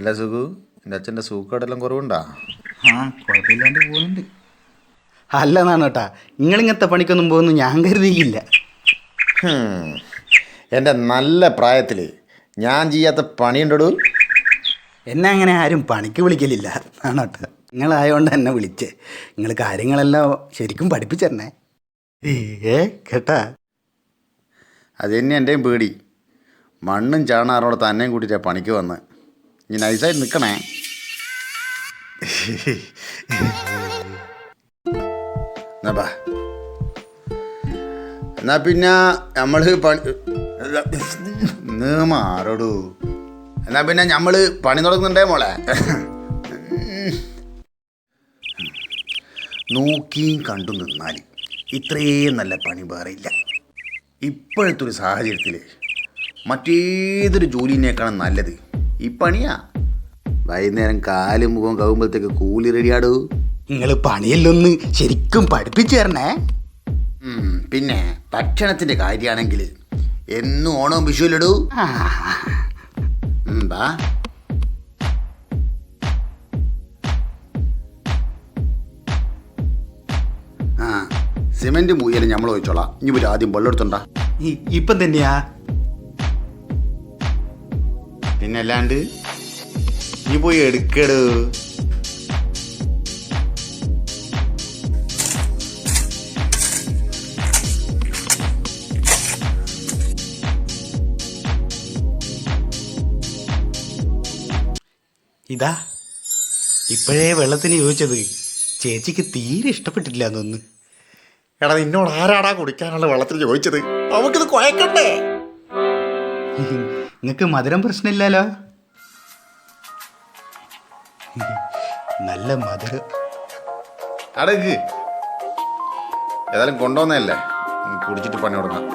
അല്ല സുഖു എന്റെ അച്ഛന്റെ സൂക്കടെല്ലാം കുറവുണ്ടാ? ആ കുഴപ്പമില്ലാണ്ട് പോകുന്നുണ്ട് അല്ല നാണോട്ടാ നിങ്ങളിങ്ങനത്തെ പണിക്കൊന്നും പോകുന്നു ഞാൻ കരുതിയില്ല. എന്റെ എന്റെ നല്ല പ്രായത്തിൽ ഞാൻ ചെയ്യാത്ത പണിയുണ്ടോ എന്നെ അങ്ങനെ ആരും പണിക്ക് വിളിക്കലില്ല നാണോട്ടാ. നിങ്ങളായോണ്ട് എന്നെ വിളിച്ചേ. നിങ്ങൾ കാര്യങ്ങളെല്ലാം ശരിക്കും പഠിപ്പിച്ചെന്നേ ഏ കേട്ടാ. അതെന്നെ തന്നെ എന്റെയും പേടി. മണ്ണും ചാണാറോടെ തന്നെയും കൂട്ടിയിട്ടാണ് പണിക്ക് വന്ന്. ഇനി നൈസായിട്ട് നിൽക്കണേ എന്നാ. എന്നാ പിന്നെ നമ്മൾ പണി നീ എന്നാ പിന്നെ നമ്മൾ പണി തുടങ്ങുന്നുണ്ടേ മോളെ? നോക്കിയും കണ്ടു നിന്നാൽ ഇത്രയും നല്ല പണി വേറെ ഇല്ല. ഇപ്പോഴത്തെ ഒരു സാഹചര്യത്തിൽ മറ്റേതൊരു ജോലിനേക്കാളും നല്ലത് ഈ പണിയാ. വൈകുന്നേരം കാലും മുഖം കവുമ്പോഴത്തേക്ക് കൂലി റെഡിയാടൂ. നിങ്ങൾ പണിയല്ലൊന്ന് ശരിക്കും പഠിപ്പിച്ചു തരണേ. പിന്നെ ഭക്ഷണത്തിന്റെ കാര്യമാണെങ്കിൽ എന്നും ഓണവും വിഷുവിലിടൂ. ബാ. ആ സിമെന്റ് മൂയലും നമ്മൾ ഒഴിച്ചോളാം. ഇനി ആദ്യം വെള്ളം എടുത്തുണ്ടാ ഇപ്പം തന്നെയാ? പിന്നെ അല്ലാണ്ട് നീ പോയി എടുക്കട്. ഇതാ ഇപ്പോഴേ വെള്ളത്തിന് ചോദിച്ചത് ചേച്ചിക്ക് തീരെ ഇഷ്ടപ്പെട്ടില്ല എന്നൊന്ന്. എടാ നിന്നോട് ആരാടാ കുടിക്കാനുള്ള വെള്ളത്തിൽ ചോദിച്ചത്? നമുക്കിത് കുഴക്കണ്ടേ? നിങ്ങൾക്ക് മധുരം പ്രശ്നമില്ലല്ലോ? നല്ല മധുരം. അടക്ക്. ഏതായാലും കൊണ്ടുവന്നതല്ലേ? കുടിച്ചിട്ട് പണി തുടങ്ങാം.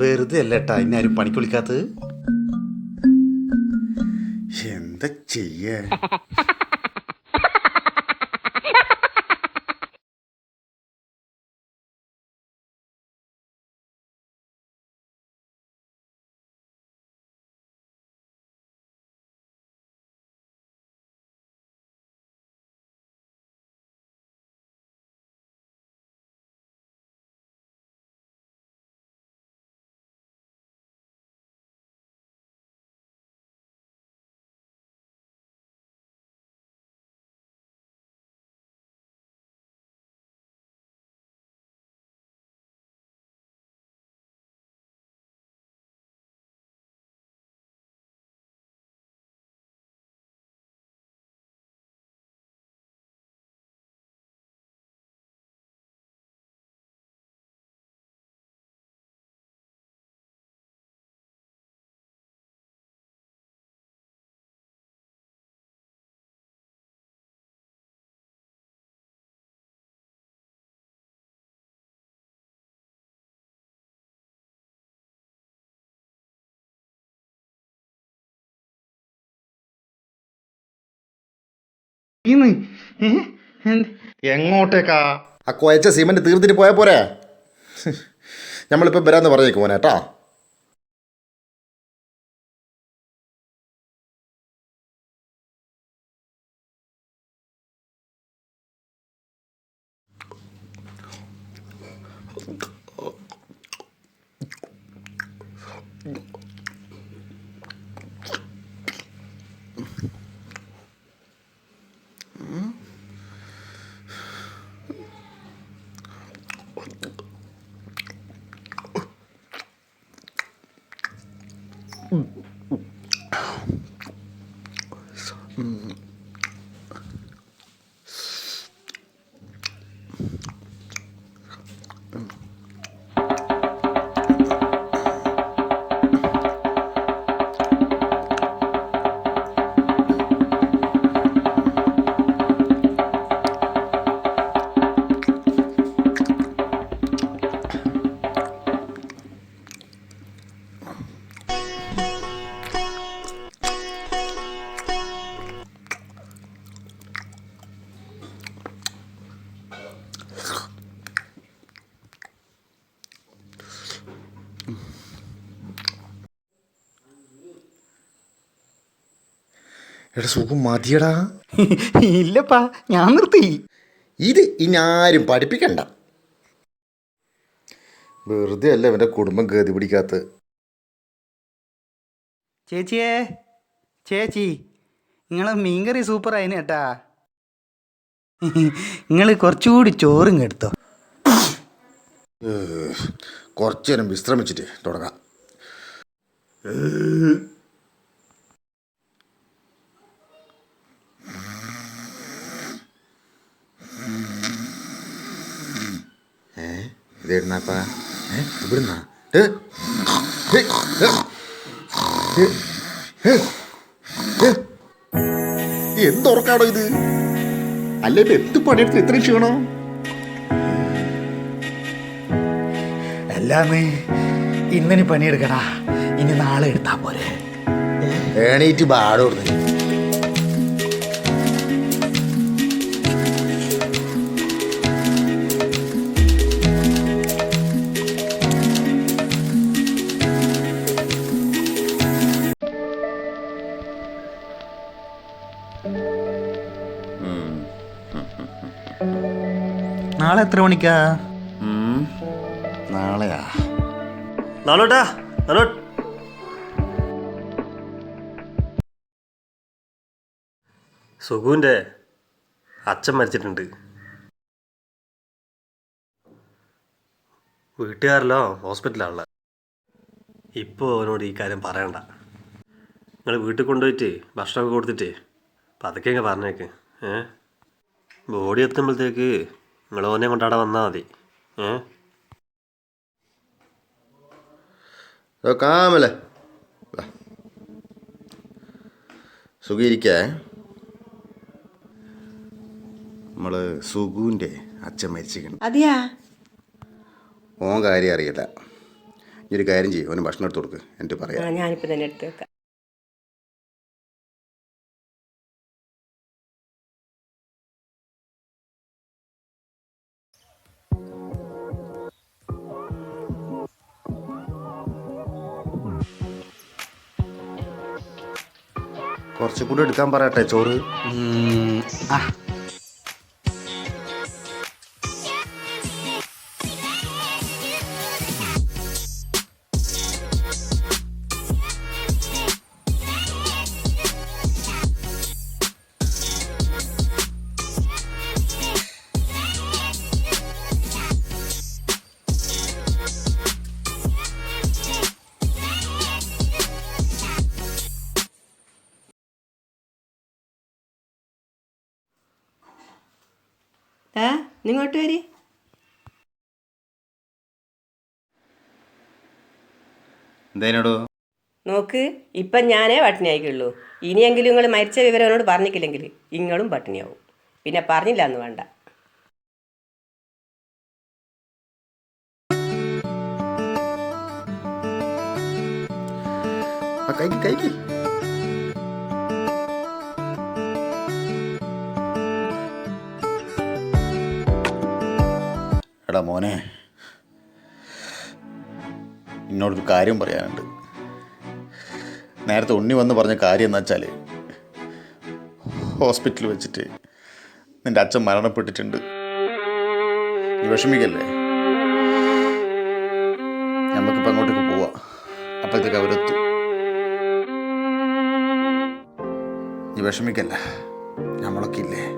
വെറുതെ അല്ല ഏട്ടാ ഇനി ആരും പണിക്ക് വിളിക്കാത്തത്? എന്താ ചെയ്യേ നീന്ന് എങ്ങോട്ടേക്കാ? ആ കുഴച്ച സിമെന്റ് തീർത്തിട്ട് പോയാ പോരെ? നമ്മളിപ്പോൾ വരാമെന്ന് പറഞ്ഞേക്കും മോനെ കേട്ടോ? 嗯，嗯。എടാ സുഖം മതിയടാ. ഇല്ലപ്പാ ഞാൻ നിർത്തി. ഇത് ഇനി ആരും പഠിപ്പിക്കണ്ട. വെറുതെ അല്ല ഇവന്റെ കുടുംബം ഗതി പിടിക്കാത്ത ചേച്ചിയേ ചേച്ചി നിങ്ങളെ മീൻകറി സൂപ്പർ ആയിന് കേട്ടാ. നിങ്ങൾ കുറച്ചുകൂടി ചോറും എടുത്തോ കുറച്ചു നേരം വിശ്രമിച്ചിട്ട് തുടങ്ങാം. ഇതെടുന്നാപ്പാ ഏ ഇവിടുന്നാ? ഏ. ഇത്? അല്ലേ എന്ത് പണിയെടുത്ത് ഇത്രയും ക്ഷീണോ? അല്ലാന്ന് ഇന്നിനി പണിയെടുക്കടാ. ഇനി നാളെ എടുത്താ പോരെ. എണീറ്റ് പാടോടുന്നു നാളെ എത്ര മണിക്കാ? നാളെയാ. നാളോട്ടാ നാളോട്ട് സുഖുവിന്റെ അച്ഛൻ മരിച്ചിട്ടുണ്ട്. വീട്ടുകാരല്ലോ ഹോസ്പിറ്റലാണ് ഇപ്പോൾ അവനോട് ഈ കാര്യം പറയണ്ട. നിങ്ങൾ വീട്ടിൽ കൊണ്ടുപോയിട്ട് ഭക്ഷണമൊക്കെ കൊടുത്തിട്ട് പതുക്കെ അങ്ങ് പറഞ്ഞേക്ക് ഏ? ബോഡി എത്തുമ്പോഴത്തേക്ക് നിങ്ങൾ ഓനെ കൊണ്ടാടെ വന്നാൽ മതി. ഏ? ഓ, സുഖിയിരിക്കേ? നമ്മൾ സുഖുവിന്റെ അച്ഛൻ മരിച്ചിരിക്കണം അതെയാ? ഓൻ കാര്യം അറിയില്ല ഇനി ഒരു കാര്യം ചെയ്യും. ഓന് ഭക്ഷണം എടുത്ത് കൊടുക്ക്. എന്നിട്ട് ആ പറയാം ഞാനിപ്പോൾ തന്നെ എടുത്ത് വെക്കാം. കുറച്ചുകൂടി എടുക്കാൻ പറയട്ടെ ചോറ്? ആ. നിങ്ങോട്ട് വരി എന്തേനോടോ? നോക്ക് ഇപ്പം ഞാനേ പട്ടിണിയായിക്കുള്ളൂ. ഇനിയെങ്കിലും നിങ്ങൾ മരിച്ച വിവരം എന്നോട് പറഞ്ഞിട്ടില്ലെങ്കിൽ നിങ്ങളും പട്ടിണിയാവും. പിന്നെ പറഞ്ഞില്ല എന്ന് വേണ്ട കൈക്ക് കഴിക്ക് എടാ മോനെ. എന്നോടൊരു കാര്യം പറയാനുണ്ട്. നേരത്തെ ഉണ്ണി വന്ന് പറഞ്ഞ കാര്യം എന്ന് വെച്ചാൽ ഹോസ്പിറ്റലിൽ വെച്ചിട്ട് നിന്റെ അച്ഛൻ മരണപ്പെട്ടിട്ടുണ്ട്. നീ വിഷമിക്കല്ലേ? നമുക്കിപ്പോൾ അങ്ങോട്ടേക്ക് പോവാം. അപ്പോഴത്തേക്ക് അവരെത്തും. നീ വിഷമിക്കല്ല. നമ്മളൊക്കെ ഇല്ലേ?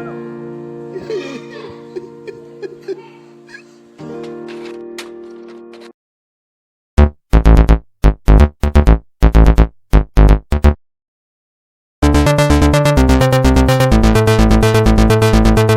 You?